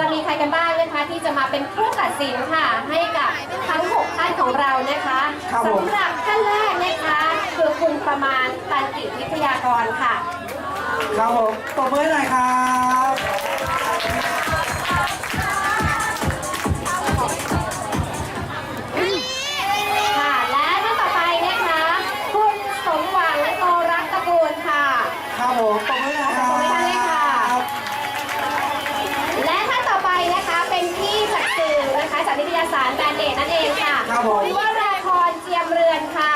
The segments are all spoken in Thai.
จะมีใครกันบ้างนะคะที่จะมาเป็นผู้ตัดสินค่ะ ให้กับทั้ง6ท่านของเรานะคะครับผม สำหรับท่านแรกนะคะคือคุณประมาณตันติวิทยากรค่ะ ครับผมตบมือให้หน่อยครับ ค่ะครับผมณวราพรเจียมเรือนค่ะ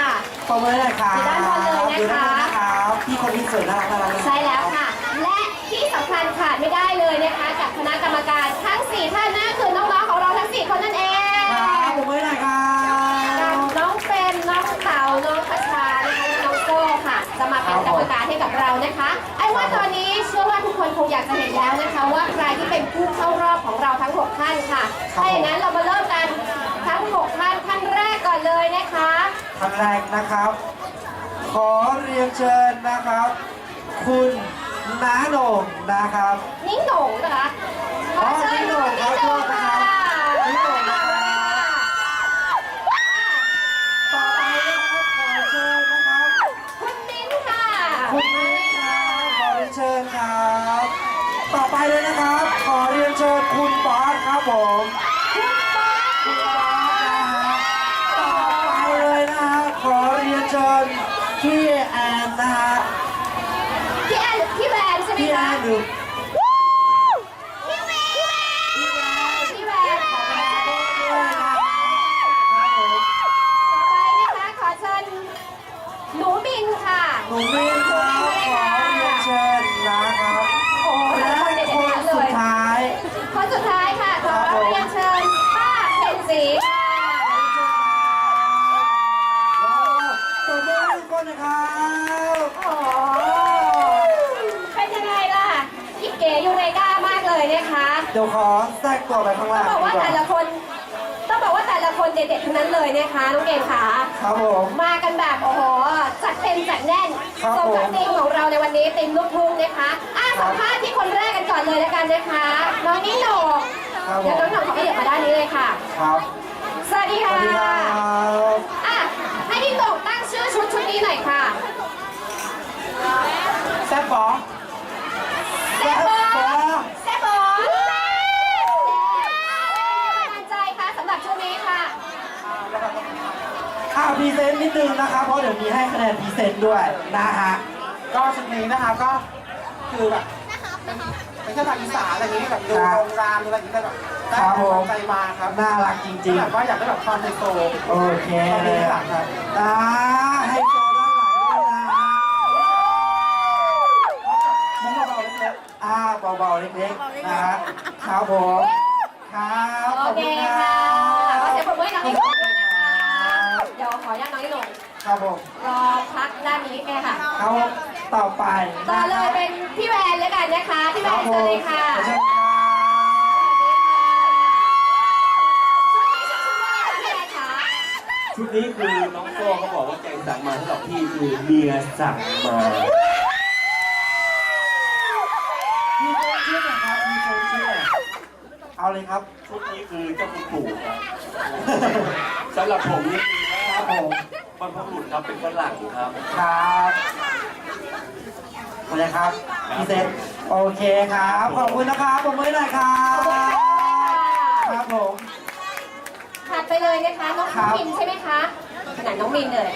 ตบมือให้หน่อยครับอยู่ด้านบนเลยนะคะ อยู่ด้านบนนะครับพี่คนที่สวยน่ารักน่ารักใช่แล้วค่ะ และที่สำคัญขาดไม่ได้เลยนะคะกับคณะกรรมการทั้ง 4 ท่านนั่นคือน้องๆของเราทั้ง 4 คนนั่นเองครับตบมือให้หน่อยครักับ บน้องเฟรมน้องเต๋าน้องพัชชานะคะและน้องโก้ค่ะ จะมาเป็นกรรมการให้กับเรานะคะ ไอ้ว่าตอนนี้เชื่อว่าทุกคนคงอยากจะเห็นแล้วนะคะ ว่าใครที่เป็นผู้เข้ารอบของเราทั้ง 6 ท่านค่ะ ถ้าอย่างนั้นเรามาเริ่มกัน ทั้ง6ท่านท่านแรกก่อนเลยนะคะ ท่านแรกนะครับ ขอเรียนเชิญนะครับ คุณน้าโหน่งนะครับนิ้งโหน่งนะคะขอเชิญนิ้งโหน่งครับนิ้งโหน่งโทษนะครัค่ะบนิ้งโหน่งนะครับต่อไปนะครับขอเชิญนะครับคุณมิ้นค่ะคุณมิ้นครับขอเรียนเชิญครับ ต่อไปเลยนะครับ ขอเรียนเชิญคุณบอสครับผม คุณบอส คุณบอสนะฮะต่อไปเลยนะฮะขอ เรียนเชิญพี่แอนนะฮะพี่แอนพี่แวนใช่ไหมพี่แอคะ นหรือ พี่แวน พี่แอน พี่แวนขอไป ด้วยนะครับผม ต่อไปนะคะขอเชิญหนูมินค่ะ หนูมิ้นครับขอเรียนเชิญนะครับ โอ้โห และ คนเด็ด คน ๆเล สุด ย ท้าย คนสุดท้ายค่ะ ขอเรียนเชิญป้าเพ็ญศรีค่ะ ตัวเบอร์ทุกคนนะครับ โอ้โหเป็นยังไงล่ะยิ่งเก๋ยูเรกามากเลยนะคะ เดี๋ยวขอ แทรกตัวไปข้างต้อล่างงบอกว่าดีกแต่ละคน ต้องบอกว่าแต่ละคนเด็ดๆทั้งนั้นเลยนะคะน้องเกมค่ะครับผม มากันแบบโอ้โหจัดเต็มจัดแน่นครับสมกับผม ธีมของเราในวันนี้ธีมลูกทุ่งนะคะอะครัสับมภาษณ์ที่คนแรกกันก่อนเลยแล้วกันนะคะน้องนิ่งโหนงครับผมเดี๋ยวน้องหน่องขอขยับมาด้านนี้เลยค่ะ ครับสวัสดีสค่ะวัสดีครับอะให้นิ่งโหนงตั้งชื่อชุดชุดนี้หน่อยค่ะ แซ่บปอแซ่บบอ แซ่บปอ แซ่บบอมั่นใจค่ะสำหรับชุดนี้ค่ะ อ่าพรีเซนต์นิดนึงนะครับเพราะเดี๋ยวมีให้คะแนนพรีเซนต์ด้วยนะฮะก็ชุดนี้นะคะก็คือแบบเป็นเป็นแค่ทางอีสานอะไรอย่างนี้แบบดูครับโรงแรมอะไรอย่างนี้ได้แบบได้ครับผมใจมาครับน่ารักจริงแบบว่าอยากได้แบบความไฮโซๆ โอเคตอนเลนี้ยหลังครับอ่าให้โชว์ด้านหลังด้วยนะฮะมุ้งเบาๆเล็กอ่าเบาๆเล็กๆนะฮะครับผมครับขโออบเคคุณคค่ะรับขอเสียงปรบมือให้น้องนิ่งโเดี๋ยวขออนุญาตน้องนิ่งโหนงครับผมรอพักด้านนี้แค่ค่ะครับผมต่อไปต่อนะเลคยรับเป็นพี่แวนแล้วกันนะคะพี่แวครับนผเชิญมเลยค่ะเชิญครับชุดนี้ชื่อชุดว่าอะไรคะพี่แวนคะชุดนี้คือน้องโซ่เขาบอกว่าแกงสั่งมาสำหรับพี่คือเมียสั่งมามีโซนชื่อหน่อยครับ มีโซนชื่อหน่อยเอาเลยครับ ชุดนี้คือเจ้าคุณปู่ครับสำหรับผมนี่คือ ครับผมบรรพบุรุษครับเป็นฝรั่งครับ ครับเอาเลยครับพี่เซนโอเคครับ ขอบคุณนะครับผมมือหน่อยครับ ครับผม ถัดไปเลยนะคะน้องครับ มินใช่ไหมคะขนาดน้องมินเลย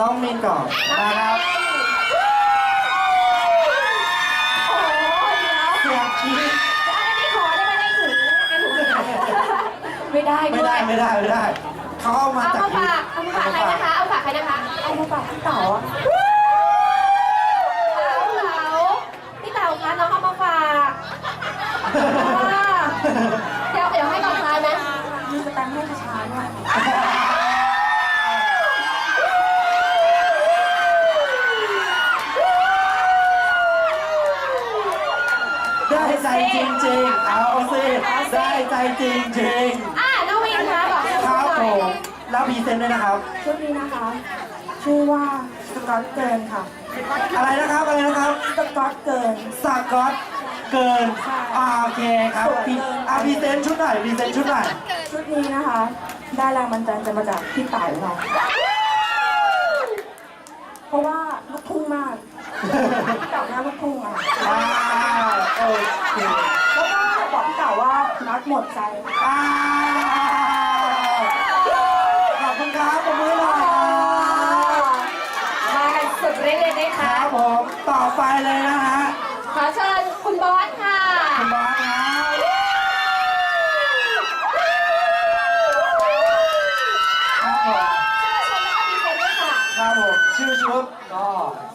น้องมินก่อนน้องนะมินครับ โอ้โหเดี๋ยวเสียงกรี๊ดอันนี้ขอได้ไหมได้ถุงอันถุงไม่ได้ไม่ด้วได้ยไม่ได้ไม่ได้ เขาเอามาเอาจากมาฝากเอามาฝากใครนะคะ เอาฝากใครนะคะเอามาฝากพี่เต๋าอะเต๋าเต๋าพี่เต๋าคะน้องเอามาฝาก เดี๋ยวเดี๋ยวให้ตอนท้ายไหมมีสแตมป์ให้ช้าๆด้วย ได้ใจจริงๆ เอาสิได้ใจจริง อะน้องวินคะบอก ๆ ครับผมแล้วพรี เซนต์ด้วยนะครับ ชุดนี้นะคะ ชื่อว่าสกอตเกิร์นค่ะอะไรนะครับอะไรนะครับสกอตเกิร์นสกอตเกินอ่าโอเคครับพี่อ่าพรีเซนต์ชุดหน่อยพรีเซนต์ชุดหน่อยชุดนี้นะคะ ได้แรงบันดาลใจมาจากพี่ต่ายค่ะเพราะว่าลูกทุ่งมากพี่เต่าหน้าลูกทุ่งอะอ่าโอเคแล้วก็บอกพี่เต่าว่านัดหมดใจอ่า ขอบคุณครับผมมือหน่อยครับมากันสุดฤทธิ์เลยนะคคะรับผมต่อไปเลยนะฮะขอเชิญคุณบอสค่ะ คุณบอสครับครับผมครับผมชื่อชุดก็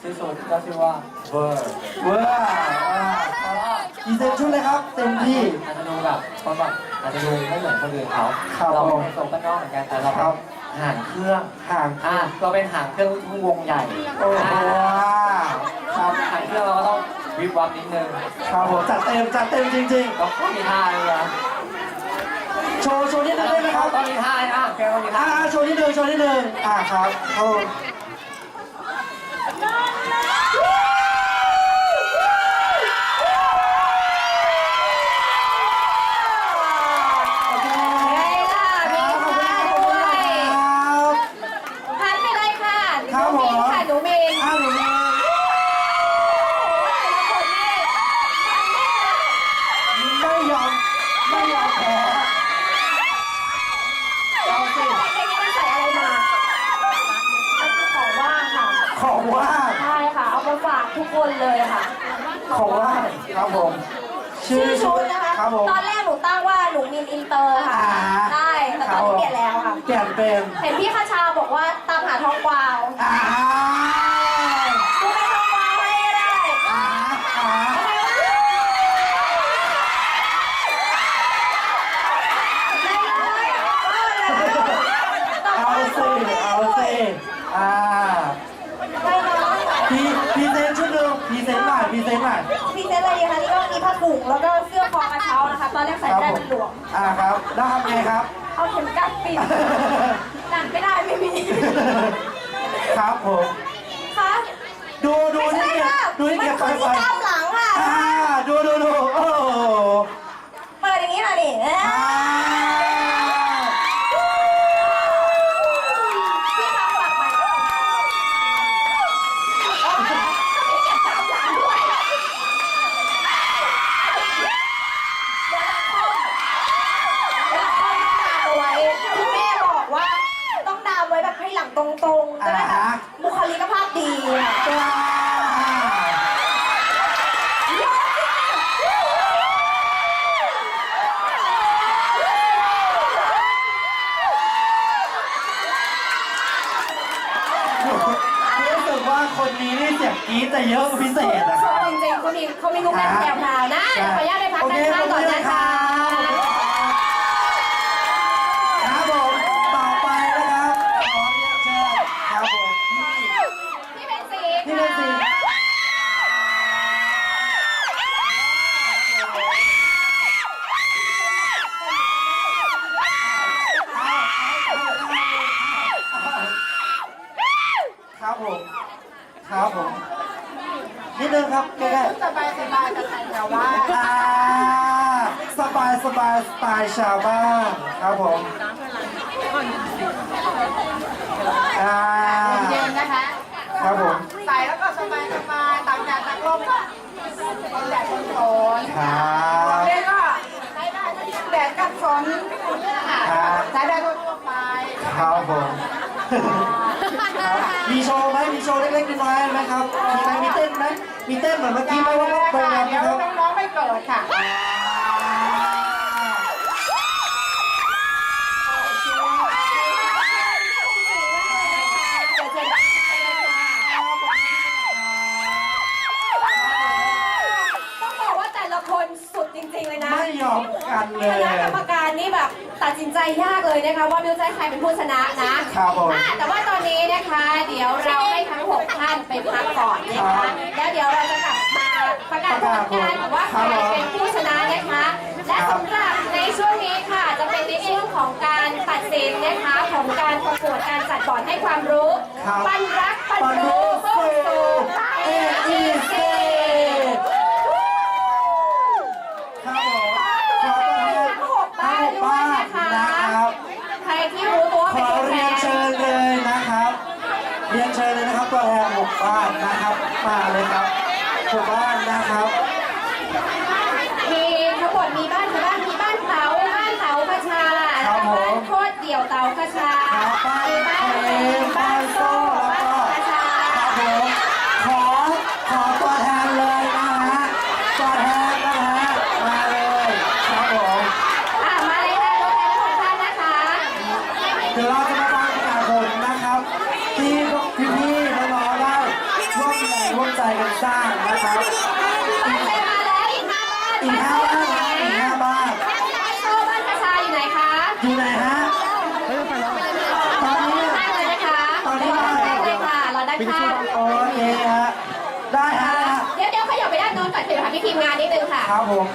ซีซูนก็ชื่อว่าเวอร์เวอร์อ่าพรีเซนต์ชุดเลยครับเต็มที่ อาจจะดูแบบเพราะแบบอาจจะดูไม่เหมือนคนอื่นเขาครับเราผมเป็นทรงบ้านนอกเหมือนกันแต่เราครัเป็นบ หางเครื่องห่างอะเราเป็นหางเครื่องลูกทุ่งวงใหญ่โอ้โหอ่าครับหางเครื่องเราก็ต้องวิบวับนิดนึงครับผมจัดเต็มจัดเต็มจริงต้องมีท่าเลยนะๆ โชว์โชว์นิดนึงได้ไหมครับต้องมีท่าเลยอะแกต้องมีอ่าท่าโชว์นิดนึงโชว์นิดนึงอ่าครับครับผมโอเค ไงล่ะมี ขอบคุณ ท่า ครับ ด้วย ครับ หันไปเลยค่ะ ครั ห บ นู ผม มินค่ะหนูมิน อ้าวหนูไม่ยอมไม่ยอมแพ้เอาสิ เพลงนี้มันใส่อะไรมามันคือของว่างค่ะ ของว่าง ใช่ค่ะ เอามาฝากทุกคนเลยค่ะ ของว่างครับผม ชื่อชุดนะคะ ครับผม ตอนแรกหนูตั้งว่าหนูมินอิน เตอร์ค่ะ อ่าใช่แต่ตอนนี้เปลี่ยนแล้วค่ะเปลี่ยนเป็นเห็นพี่คาชาบอกว่าตามหาทองกวาวอ่าหนูเป็นทองกวาวให้ก็ได้ อ่าอ่าได้เลยเอาเลยเอาสิเอาสิอ่าได้เลยพีพีเซนต์ชุดหนึ่งพีเซนต์หน่อยพีเซนต์หน่อยพี่เซนอะไรดีคะนี่ก็มีผ้าถุงแล้วก็านะคะ ตอนแรกใส่ครับได้ผเป็มนหลวม อ่าครับแล้วทำไงครับ เอาเข็มกัดปิดหนังไม่ได้ไม่มีครับผม คะดูดูไม่นี่ใช่เก็บค่ะดูนี่มันเก็บไปคือไปที่ตาม สบายสไตล์ชาวบ้านครับผมอ่าเย็นนะคะครับผมใส่แล้วก็สบายสบายตากแดดตากลมก็คนแดดคนฝนครับเด็กก็ใช้ได้ทั้งแดดกับฝนเนี่ยค่ะครับใช้ได้ทั่วๆไปครับผมครับมีโชว์ไหมมีโชว์เล็กๆน้อยๆไหมครับมีไหมมีเต้นไหมมีเต้นเหมือนเมื่อกี้ไหมว่าโปรแกรมเดี๋ยวนะครับน้องๆไม่เกิดค่ะ จริงๆเลยนะไม่ยอมกันเลคย ณะกรรมการนี่แบบตัดสินใจยากเลยนะคะ ว่ามิวจะให้ใครเป็นผู้ชนะนะครับผม อะแต่ว่าตอนนี้นะคะ เดี๋ยวเราให้ทั้ง6ท่านไปพักก่อนนะครัคะบแล้วเดี๋ยวเราจะกลับมาประกาศผลการว่าใครเป็นผู้ชนะนะคะ และสำหรับในช่วงนี้ค่ะจะเป็นในช่วงของการตัดสินนะคะของการประกวดการจัดบอร์ดให้ความรู้ครับ ปันรักปันปันรู้รู้เข้าสู่เอ AEC เอ นะครับชาวบ้านนะครับ ทีมงานนิดนึงค่ะ ครับผม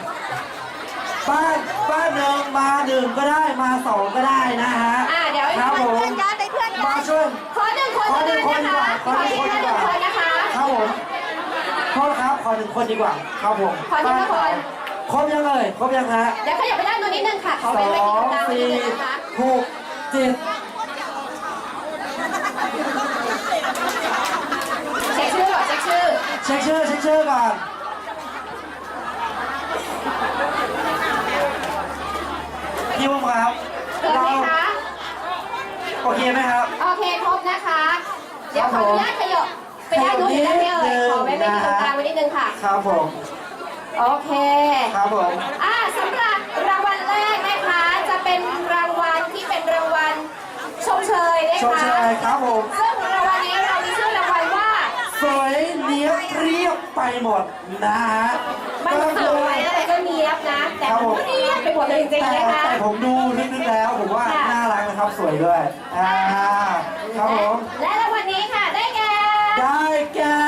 บ้านบ้านหนึ่งมาหนึ่งก็ได้มาสองก็ได้นะฮะ อ่าเดี๋ยวครับผมย้อนไปเพื่อนย้อมานช่วย ขอหนึ่งคนขอเท่าหนึ่นั้งนคนนะดีกคะว่าขขออหนึ่งแค่คนหดีนึ่งกว่าคนนะคะ ครับผมโทษครับขอหนึ่งคนดีกว่า ครับผมขอหนึ่งคน ครบยังเลยครบยังฮะเดี๋ยวขยับไปด้านนู้นนิดนึงค่ะ ขอสเป็นเวอทีงกลางนิดสี่นึงนะคะ หกเจ็ด เช็คชื่อก่อนเช็คชื่อ เช็คชื่อเช็คชื่อก่อน พี่บุ้มครับ เกิดไหมคะ โอเคไหมครับ โอเคครบนะคะ เดี๋ยวขออนุญาตขยับไปด้านนู้นอีกได้ไหมเอ่ยขอไว้เวทีตรงกลางไว้นิดนึงค่ะ ครับผม โอเค ครับผม อ่าสำหรับรางวัลแรกนะคะ จะเป็นรางวัลที่เป็นรางวัลชมเชยนะคะชมเชยครับผม ซึ่งรางวัลนี้เรามีชื่อรางวัลว่า สวยเนียบเรียบไปหมดนะฮะมันก็สคือวยอะไรก็เนียบนะ แต่มันเนียบไปหมดเลยจริงแต่ๆนะคะ แต่ผมดูนึกๆแล้วผมว่าค่ะ น่ารักนะครับสวยด้วยอ่าครับผม และรางวัลนี้ค่ะได้แก่ได้แก่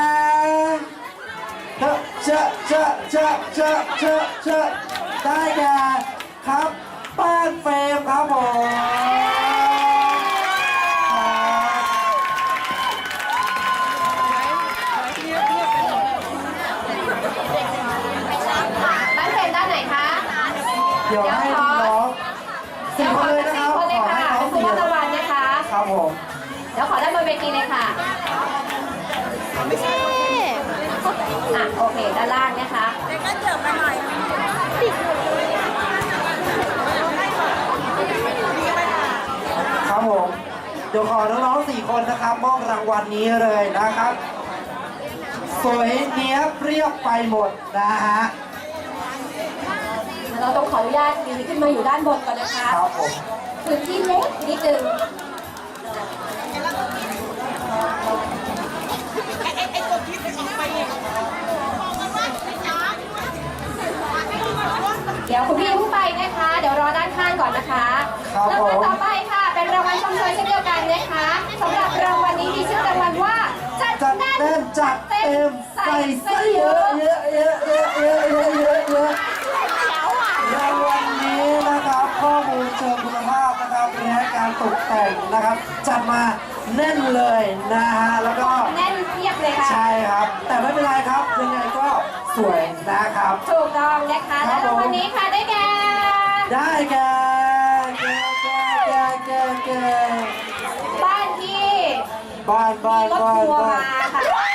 เจะจะจะจะจะจะจะได้แก่ครับ ป้านเฟรมครับผม เดี๋ยวให้น้องสี่เดี๋ยวคขนอเลยทั้งนะคสี่รับคนเลยขอค่ะให้น้องเป็นผู้สี่มอบรางวัลนะคะครับผมเดี๋ยวขอด้านบนเวทีเลยค่ะอะโอเคด้านล่างนะคะครับผมเดี๋ยวขอน้องๆสี่คนนะครับมอบรางวัลนี้เลยนะครับ สวยเนี้ยบเรียบไปหมดนะฮะ เราต้องขออนุญาตมีขึ้นมาอยู่ด้านบนก่อนนะคะครับผมพื้นที่เล็กนิดนึงเดี๋ยวคุณพี่ผู้ไปนะคะ เดี๋ยวรอด้านข้างก่อนนะคะครับรางผวัลมต่อไปค่ะ เป็นรางวัลชมเชยเช่นเดียวกันนะคะสำหรับรางวัลนี้มีชื่อรางวัลว่าจัดจัดแน่เต็มจัดเต็มใส่เสื้อเยอะเยอะเยอะเยอะเยอะเยอะ วัลนี้นะครับข้อมูลเชิงคุณภาพนะครับและการตกแต่งนะครับจัดมาแน่นเลยนะฮะแล้วก็แน่นเทียบเลยค่ะ ใช่ครับ แต่ไม่เป็นไรครับยังไงก็สวยนะครับ ถูกต้องนะคะครัและบผม รางวัลนี้ค่ะได้แก่ได้แก่แก่แก่แก่แก่แก่บ้านที่บ้านบ้านรถบ้านทัวร์บ้ามาน ค่ะ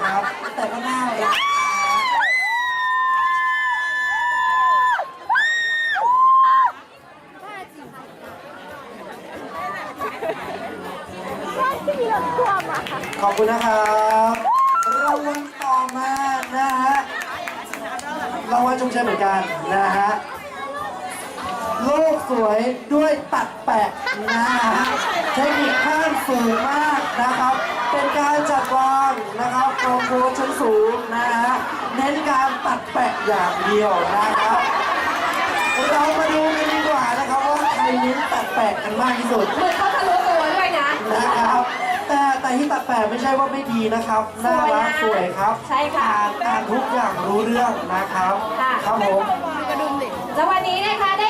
ครับ แต่ก็น่ารักขอบคุณนะครับรางวัลต่อมานะฮะรางวัลชมเชยเหมือนกันนะฮะโลกสวยด้วยตัดแปะนะฮะเทคนิคขั้นสูงมากนะครับ สูงนะฮะเน้นการตัดแปะอย่างเดียวนะครับ เรามาดูกันดีกว่านะครับว่าใครเน้นตัดแปะกันมากที่สุดเหมือนเขาทะลุตัวด้วยนะ นะครับ แต่แต่ที่ตัดแปะไม่ใช่ว่าไม่ดีนะครับน่ารักสวยครับใช่ค่ะ อ่านอ่านทุกอย่างรู้เรื่องนะครับ ค่ะ ครับผม แล้ววันนี้นะคะได้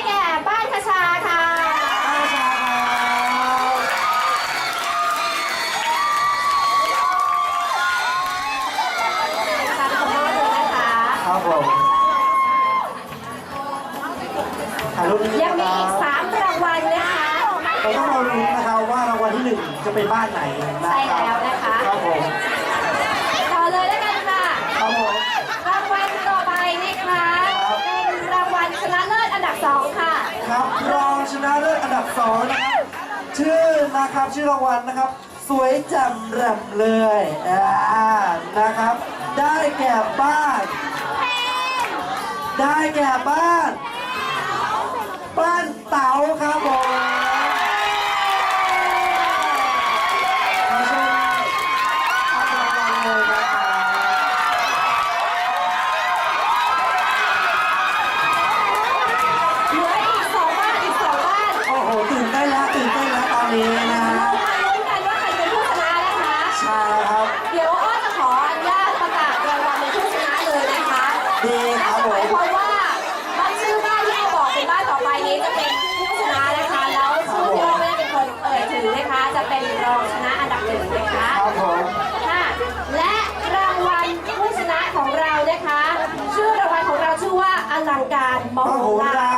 ยรูปนิดนึยังงมีนะอีกครับสามรางวัลนะคะเราต้องมาลุ้นนะครับว่ารางวัลที่หนึ่งจะเป็นบ้านไหนนะใช่ครับแล้วนะคะครับผมต่อเลยแล้วกันค่ะครับผมรางวัลต่อไปนะคะครับเป็นรางวัลชนะเลิศอันดับสองค่ะ ครับรองชนะเลิศอันดับสองนะครับชื่อนะครับชื่อรางวัลนะครับ สวยแจ่มแหลมเลยอ่านะครับ ได้แก่บ้าน ได้แก่บ้าน ปั้นเต๋าครับผม การมโหฬาร